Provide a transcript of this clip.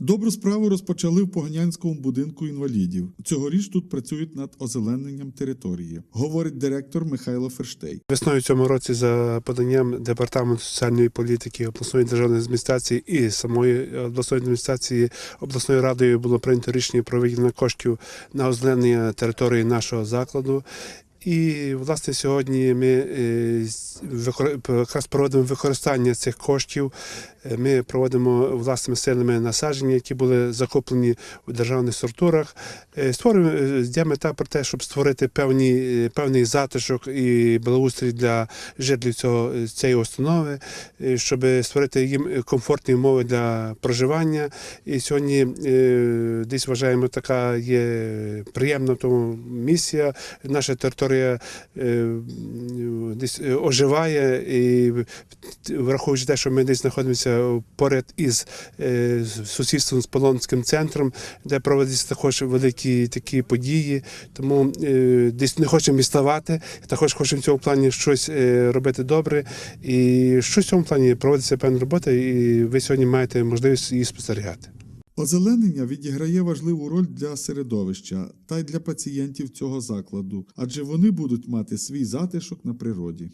Добру справу розпочали в Погонянському будинку інвалідів. Цьогоріч тут працюють над озелененням території, говорить директор Михайло Ферштей. Весною цьому році за поданням департаменту соціальної політики обласної державної адміністрації і самої обласної адміністрації обласною радою було прийнято рішення про виділення коштів на озеленення території нашого закладу. І власне сьогодні ми е, якраз проводимо використання цих коштів. Е, Ми проводимо власними силами насадження, які були закуплені у державних структурах. Е, Створюємо е, є мета про те, щоб створити певні, е, певний затишок і благоустрій для жителів цього, цієї установи, е, щоб створити їм комфортні умови для проживання. І сьогодні е, десь вважаємо, така є приємна в тому місія. Наша територія е, десь е, оживає і враховуючи те, що ми десь знаходимося поряд із е, сусідством з Полонським центром, де проводяться також великі такі події. Тому е, десь не хочемо відставати, також хочемо в цьому плані щось е, робити добре. І щось в цьому плані проводиться певна робота, і ви сьогодні маєте можливість її спостерігати. Озеленення відіграє важливу роль для середовища та й для пацієнтів цього закладу, адже вони будуть мати свій затишок на природі.